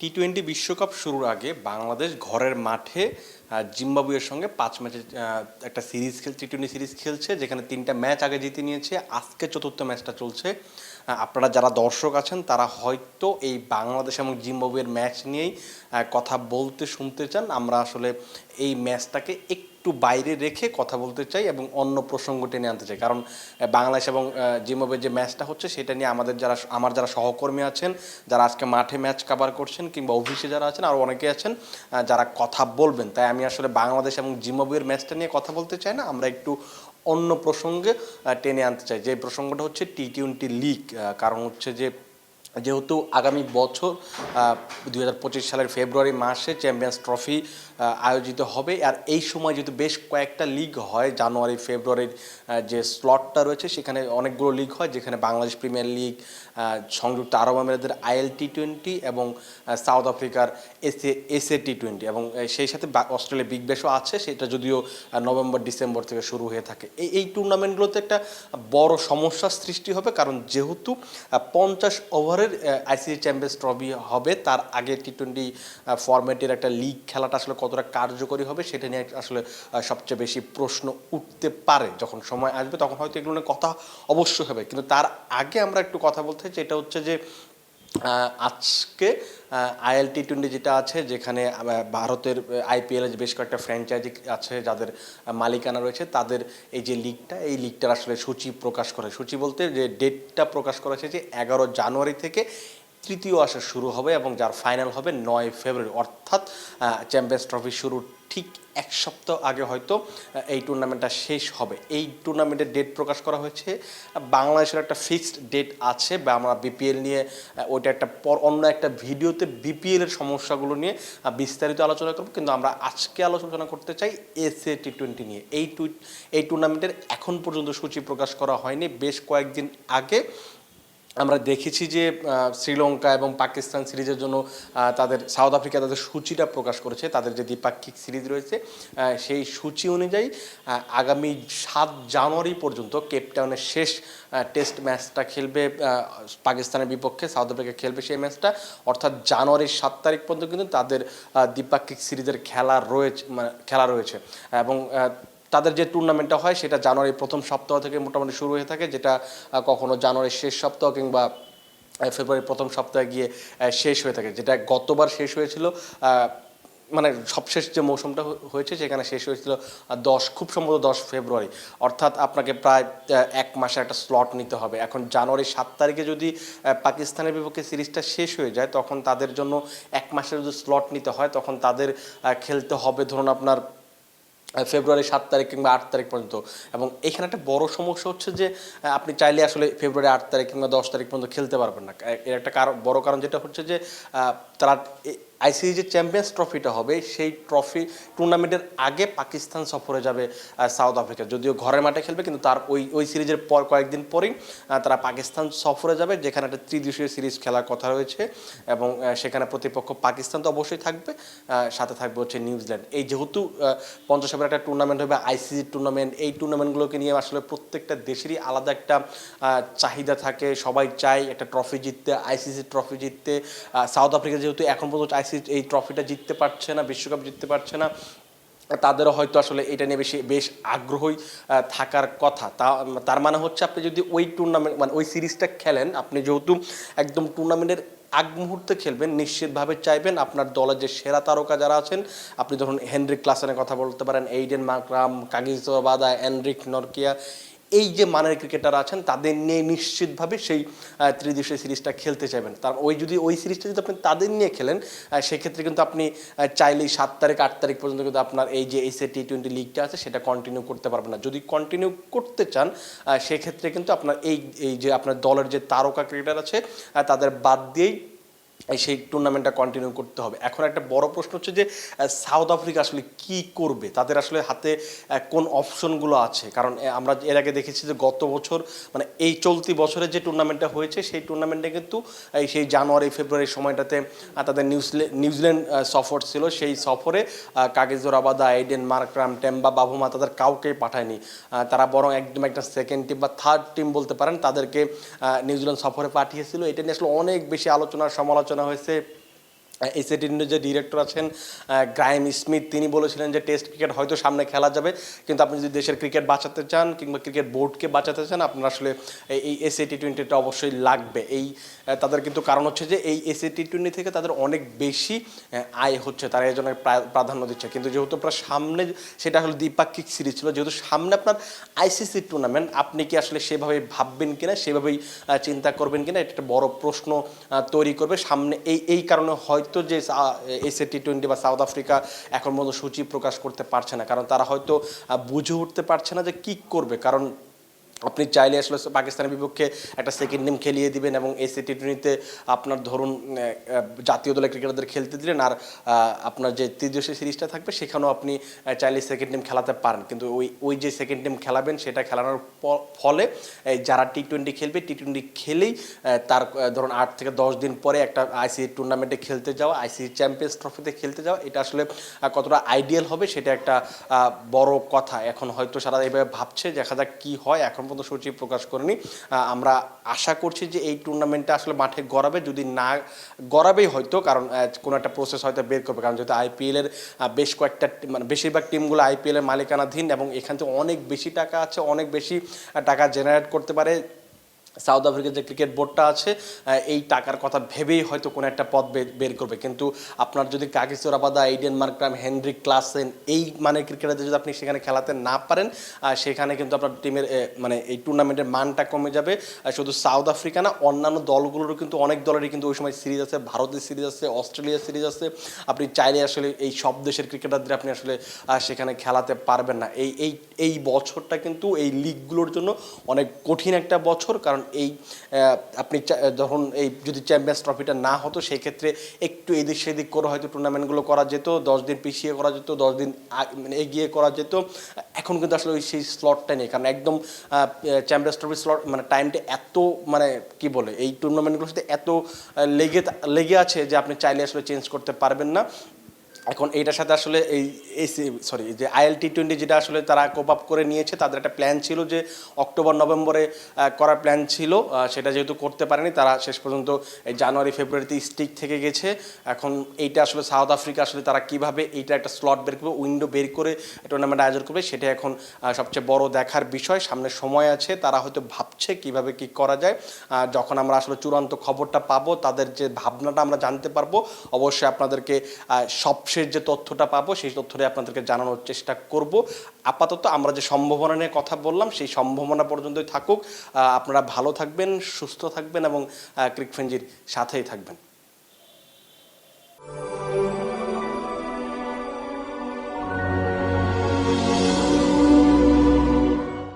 T twenty বিশ্বকাপ শুরুর আগে বাংলাদেশ ঘরের মাঠে জিম্বাবুয়ের সঙ্গে পাঁচ ম্যাচের একটা সিরিজ খেল টি টোয়েন্টি সিরিজ খেলছে, যেখানে তিনটা ম্যাচ আগে জিতে নিয়েছে। আজকে চতুর্থ ম্যাচটা চলছে। আপনারা যারা দর্শক আছেন, তারা হয়তো এই বাংলাদেশ এবং জিম্বাবুয়ের ম্যাচ নিয়েই কথা বলতে শুনতে চান। আমরা আসলে এই ম্যাচটাকে একটু বাইরে রেখে কথা বলতে চাই এবং অন্য প্রসঙ্গ টেনে আনতে চাই। কারণ বাংলাদেশ এবং আহ, জিম্বাবুয়ের যে ম্যাচটা হচ্ছে সেটা নিয়ে আমাদের যারা আমার যারা সহকর্মী আছেন যারা আজকে মাঠে ম্যাচ কাভার করছেন কিংবা অফিসে যারা আছেন আর অনেকে আছেন যারা কথা বলবেন। তাই আমি আসলে বাংলাদেশ এবং জিম্বাবুয়ের ম্যাচটা নিয়ে কথা বলতে চাই না আমরা একটু অন্য প্রসঙ্গে টেনে আনতে চাই। যে প্রসঙ্গটা হচ্ছে টি টোয়েন্টি লিগ কারণ হচ্ছে যে যেহেতু আগামী বছর দুই হাজার পঁচিশ সালের ফেব্রুয়ারি মাসে চ্যাম্পিয়ন্স ট্রফি আয়োজিত হবে। আর এই সময় যেহেতু বেশ কয়েকটা লিগ হয়, জানুয়ারি, ফেব্রুয়ারির যে স্লটটা রয়েছে, সেখানে অনেকগুলো লিগ হয়, যেখানে বাংলাদেশ প্রিমিয়ার লিগ সংযুক্ত আরব আমিরাতের আইএল টি টোয়েন্টি এবং সাউথ আফ্রিকার এসএ এসএ টি টোয়েন্টি এবং সেই সাথে অস্ট্রেলিয়া বিগ ব্যাশও আছে। সেটা যদিও নভেম্বর, ডিসেম্বর থেকে শুরু হয়ে থাকে। এই এই টুর্নামেন্টগুলোতে একটা বড় সমস্যার সৃষ্টি হবে, কারণ যেহেতু পঞ্চাশ ওভারের আইসিসি চ্যাম্পিয়ন্স ট্রফি হবে। তার আগে টি টোয়েন্টি ফরম্যাটের একটা লিগ খেলাটা আসলে কতটা কার্যকরী হবে সেটা নিয়ে আসলে সবচেয়ে বেশি প্রশ্ন উঠতে পারে। যখন সময় আসবে তখন হয়তো এগুলো নিয়ে কথা অবশ্যই হবে। কিন্তু তার আগে আমরা একটু কথা বলতে চাই যেটা হচ্ছে যে আজকে আইএলটি টোয়েন্টি যেটা আছে, যেখানে ভারতের আইপিএল বেশ কয়েকটা ফ্র্যাঞ্চাইজি আছে, যাদের মালিকানা রয়েছে, তাদের এই যে লিগটা এই লিগটার আসলে সূচি প্রকাশ করে, সূচি বলতে যে ডেটটা প্রকাশ করা হয়েছে, যে এগারো জানুয়ারি থেকে তৃতীয় আসা শুরু হবে এবং যার ফাইনাল হবে নয় ফেব্রুয়ারি। অর্থাৎ চ্যাম্পিয়ন্স ট্রফি শুরুর ঠিক এক সপ্তাহ আগে হয়তো এই টুর্নামেন্টটা শেষ হবে। এই টুর্নামেন্টের ডেট প্রকাশ করা হয়েছে, বাংলাদেশের একটা ফিক্সড ডেট আছে বা আমরা বিপিএল নিয়ে ওইটা একটা পর অন্য একটা ভিডিওতে বিপিএল এর সমস্যাগুলো নিয়ে বিস্তারিত আলোচনা করব। কিন্তু আমরা আজকে আলোচনা করতে চাই এসএ টি টোয়েন্টি নিয়ে। এই টু এই টুর্নামেন্টের এখন পর্যন্ত সূচি প্রকাশ করা হয়নি। বেশ কয়েকদিন আগে আমরা দেখেছি যে শ্রীলঙ্কা এবং পাকিস্তান সিরিজের জন্য তাদের, সাউথ আফ্রিকা তাদের সূচিটা প্রকাশ করেছে, তাদের যে দ্বিপাক্ষিক সিরিজ রয়েছে সেই সূচি অনুযায়ী আগামী সাত জানুয়ারি পর্যন্ত কেপটাউনের শেষ টেস্ট ম্যাচটা খেলবে পাকিস্তানের বিপক্ষে, সাউথ আফ্রিকা খেলবে সেই ম্যাচটা। অর্থাৎ জানুয়ারির সাত তারিখ পর্যন্ত কিন্তু তাদের দ্বিপাক্ষিক সিরিজের খেলা রয়েছে মানে খেলা রয়েছে। এবং তাদের যে টুর্নামেন্টটা হয়, সেটা জানুয়ারির প্রথম সপ্তাহ থেকে মোটামুটি শুরু হয়ে থাকে, যেটা কখনো জানুয়ারির শেষ সপ্তাহ কিংবা ফেব্রুয়ারির প্রথম সপ্তাহে গিয়ে শেষ হয়ে থাকে, যেটা গতবার শেষ হয়েছিল মানে সবশেষ যে মৌসুমটা হয়েছে, সেখানে শেষ হয়েছিল দশ, খুব সম্ভবত দশ ফেব্রুয়ারি। অর্থাৎ আপনাকে প্রায় এক মাসে একটা স্লট নিতে হবে। এখন জানুয়ারির সাত তারিখে যদি পাকিস্তানের বিপক্ষে সিরিজটা শেষ হয়ে যায়, তখন তাদের জন্য এক মাসের যদি স্লট নিতে হয়, তখন তাদের খেলতে হবে। ধরুন আপনার ফেব্রুয়ারি সাত তারিখ কিংবা আট তারিখ পর্যন্ত। এবং এখানে একটা বড় সমস্যা হচ্ছে যে আপনি চাইলে আসলে ফেব্রুয়ারি আট তারিখ কিংবা দশ তারিখ পর্যন্ত খেলতে পারবেন না। এর একটা কারণ, বড় কারণ যেটা হচ্ছে যে তারা আইসিসি যে চ্যাম্পিয়ন্স ট্রফিটা হবে, সেই ট্রফি টুর্নামেন্টের আগে পাকিস্তান সফরে যাবে সাউথ আফ্রিকা। যদিও ঘরের মাঠে খেলবে, কিন্তু তার ওই ওই সিরিজের পর কয়েকদিন পরেই তারা পাকিস্তান সফরে যাবে, যেখানে একটা ত্রিদেশীয় সিরিজ খেলার কথা রয়েছে এবং সেখানে প্রতিপক্ষ পাকিস্তান তো অবশ্যই থাকবে সাথে থাকবে হচ্ছে নিউজিল্যান্ড। এই যেহেতু পঞ্চাশ ওভার একটা টুর্নামেন্ট হবে, আইসিসি টুর্নামেন্ট, এই টুর্নামেন্টগুলোকে নিয়ে আসলে প্রত্যেকটা দেশেরই আলাদা একটা চাহিদা থাকে। সবাই চায় একটা ট্রফি জিততে, আইসিসি ট্রফি জিততে সাউথ আফ্রিকা যেহেতু এখন পর্যন্ত এই ট্রফিটা জিততে পারছে না বিশ্বকাপ জিততে পারছে না তাদেরও হয়তো আসলে এটা নিয়ে বেশি বেশ আগ্রহী আহ, থাকার কথা। তা তার মানে হচ্ছে আপনি যদি ওই টুর্নামেন্ট মানে ওই সিরিজটা খেলেন আপনি যেহেতু একদম টুর্নামেন্টের আগ মুহূর্তে খেলবেন নিশ্চিতভাবে চাইবেন আপনার দলের যে সেরা তারকা যারা আছেন আপনি ধরুন হেনরিক ক্লাসেনের কথা বলতে পারেন Aiden Markram Kagiso Rabada Anrich Nortje এই যে মানের ক্রিকেটার আছেন, তাদের নিয়ে নিশ্চিতভাবে সেই ত্রিদেশীয় সিরিজটা খেলতে চাইবেন। তার ওই যদি ওই সিরিজটা যদি আপনি তাদের নিয়ে খেলেন সেক্ষেত্রে কিন্তু আপনি চাইলেই সাত তারিখ, আট তারিখ পর্যন্ত কিন্তু আপনার এই যে এসএ টি টোয়েন্টি লিগটা আছে, সেটা কন্টিনিউ করতে পারবেন না। যদি কন্টিনিউ করতে চান সেক্ষেত্রে কিন্তু আপনার এই এই যে আপনার দলের যে তারকা ক্রিকেটার আছে তাদের বাদ দিয়েই সেই টুর্নামেন্টটা কন্টিনিউ করতে হবে। এখন একটা বড় প্রশ্ন হচ্ছে যে সাউথ আফ্রিকা আসলে কি করবে? তাদের আসলে হাতে কোন অপশনগুলো আছে? কারণ আমরা এর আগে দেখেছি যে গত বছর মানে এই চলতি বছরে যে টুর্নামেন্টটা হয়েছে, সেই টুর্নামেন্টে কিন্তু, এই সেই জানুয়ারি ফেব্রুয়ারির সময়টাতে তাদের নিউজিল্যান্ড নিউজিল্যান্ড সফর ছিল। সেই সফরে Kagiso Rabada Aiden Markram Temba Bavuma তাদের কাউকেই পাঠায়নি। তারা বরং একদম একটা সেকেন্ড টিম বা থার্ড টিম বলতে পারেন, তাদেরকে নিউজিল্যান্ড সফরে পাঠিয়েছিল। এটা নিয়ে আসলে অনেক বেশি আলোচনা, সমালোচনা হয়েছে। এসএটি যে ডিরেক্টর আছেন গ্রাইম স্মিথ। তিনি বলেছিলেন যে টেস্ট ক্রিকেট হয়তো সামনে খেলা যাবে, কিন্তু আপনি যদি দেশের ক্রিকেট বাঁচাতে চান কিংবা ক্রিকেট বোর্ডকে বাঁচাতে চান, আপনার আসলে এই- এসএ টি টোয়েন্টিটা অবশ্যই লাগবে। এই তাদের কিন্তু কারণ হচ্ছে যে এই এসএ টি টোয়েন্টি থেকে তাদের অনেক বেশি আয় হচ্ছে, তারা এই জন্য প্রা- প্রাধান্য দিচ্ছে। কিন্তু যেহেতু আপনার সামনে সেটা হলো দ্বিপাক্ষিক সিরিজ ছিল, যেহেতু সামনে আপনার আইসিসি টুর্নামেন্ট আপনি কি আসলে সেভাবে ভাববেন কিনা, সেভাবেই চিন্তা করবেন কিনা, এটা একটা বড় প্রশ্ন তৈরি করবে। সামনে এই এই কারণে হয়তো যে এসএ টি টোয়েন্টি বা সাউথ আফ্রিকা এখন মতো সূচি প্রকাশ করতে পারছে না। কারণ তারা হয়তো বুঝে উঠতে পারছে না যে কি করবে। কারণ আপনি চাইলে আসলে পাকিস্তানের বিপক্ষে একটা সেকেন্ড টিম খেলিয়ে দিবেন এবং এই টি টোয়েন্টিতে আপনার ধরুন জাতীয় দলের ক্রিকেটারদের খেলতে দিলেন আর আপনার যে তৃতীয় সিরিজটা থাকবে সেখানেও আপনি চাইলে সেকেন্ড টিম খেলাতে পারেন। কিন্তু ওই ওই যে সেকেন্ড টিম খেলাবেন সেটা খেলানোর ফলে যারা টি টোয়েন্টি খেলবে টি টোয়েন্টি খেলেই তার ধরুন আট থেকে দশ দিন পরে একটা আইসিসি টুর্নামেন্টে খেলতে যাওয়া আইসিসি চ্যাম্পিয়ন্স ট্রফিতে খেলতে যাওয়া, এটা আসলে কতটা আইডিয়াল হবে সেটা একটা বড় কথা। এখন হয়তো সারা এইভাবে ভাবছে, দেখা যাক কী হয়। এখন পর্যন্ত সূচি প্রকাশ করেনি। আমরা আশা করছি যে এই টুর্নামেন্টটা আসলে মাঠে গড়াবে, যদি না গড়াবেই হয়তো, কারণ কোনো একটা প্রসেস হয়তো বের করবে। কারণ যেহেতু আইপিএলের বেশ কয়েকটা মানে বেশিরভাগ টিমগুলো আইপিএলের মালিকানাধীন এবং এখান থেকে অনেক বেশি টাকা আছে, অনেক বেশি টাকা জেনারেট করতে পারে। সাউথ আফ্রিকার যে ক্রিকেট বোর্ডটা আছে এই টাকার কথা ভেবেই হয়তো কোনো একটা পথ বের করবে। কিন্তু আপনার যদি কাগিসোর আবাদা এইডেন মার্করাম, হেনরিক ক্লাসেন এই মানের ক্রিকেটারদের যদি আপনি সেখানে খেলাতে না পারেন সেখানে কিন্তু আপনার টিমের মানে এই টুর্নামেন্টের মানটা কমে যাবে। শুধু সাউথ আফ্রিকা না, অন্যান্য দলগুলোরও কিন্তু অনেক দলেরই কিন্তু ওই সময় সিরিজ আছে। ভারতের সিরিজ আছে, অস্ট্রেলিয়ার সিরিজ আছে। আপনি চাইলে আসলে এই সব দেশের ক্রিকেটারদের আপনি আসলে সেখানে খেলাতে পারবেন না। এই এই এই বছরটা কিন্তু এই লিগগুলোর জন্য অনেক কঠিন একটা বছর, কারণ এই আপনি ধরুন এই যদি চ্যাম্পিয়ন্স ট্রফিটা না হতো সেই ক্ষেত্রে একটু এদিক সেদিক করে হয়তো টুর্নামেন্টগুলো করা যেত, দশ দিন পিছিয়ে করা যেত, দশ দিন মানে এগিয়ে করা যেত। এখন কিন্তু আসলে ওই সেই স্লটটা নেই, কারণ একদম চ্যাম্পিয়ন্স ট্রফি স্লট মানে টাইমটা এত মানে কি বলে, এই টুর্নামেন্টগুলোর সাথে এত লেগে লেগে আছে যে আপনি চাইলে আসলে চেঞ্জ করতে পারবেন না। এখন এইটার সাথে আসলে এই এসি সরি যে আইএল টি টোয়েন্টি যেটা আসলে তারা কোপ আপ করে নিয়েছে তাদের একটা প্ল্যান ছিল যে অক্টোবর নভেম্বরে করার প্ল্যান ছিল। সেটা যেহেতু করতে পারেনি তারা শেষ পর্যন্ত এই জানুয়ারি ফেব্রুয়ারিতে স্টিক থেকে গেছে। এখন এইটা আসলে সাউথ আফ্রিকা আসলে তারা কীভাবে এইটা একটা স্লট বের করবে উইন্ডো বের করে টুর্নামেন্ট আয়োজন করবে সেটা এখন সবচেয়ে বড় দেখার বিষয়। সামনে সময় আছে তারা হয়তো ভাবছে কীভাবে কি করা যায়। যখন আমরা আসলে চূড়ান্ত খবরটা পাবো তাদের যে ভাবনাটা আমরা জানতে পারব অবশ্যই আপনাদেরকে আহ, সবশেষ যে তথ্যটা পাবো, সেই তথ্যটাই আপনাদেরকে জানানোর চেষ্টা করব। আপাতত আমরা যে সম্ভাবনা নিয়ে কথা বললাম, সেই সম্ভাবনা পর্যন্তই থাকুক। আপনারা ভালো থাকবেন, সুস্থ থাকবেন এবং ক্রিকফেঞ্জির সাথেই থাকবেন।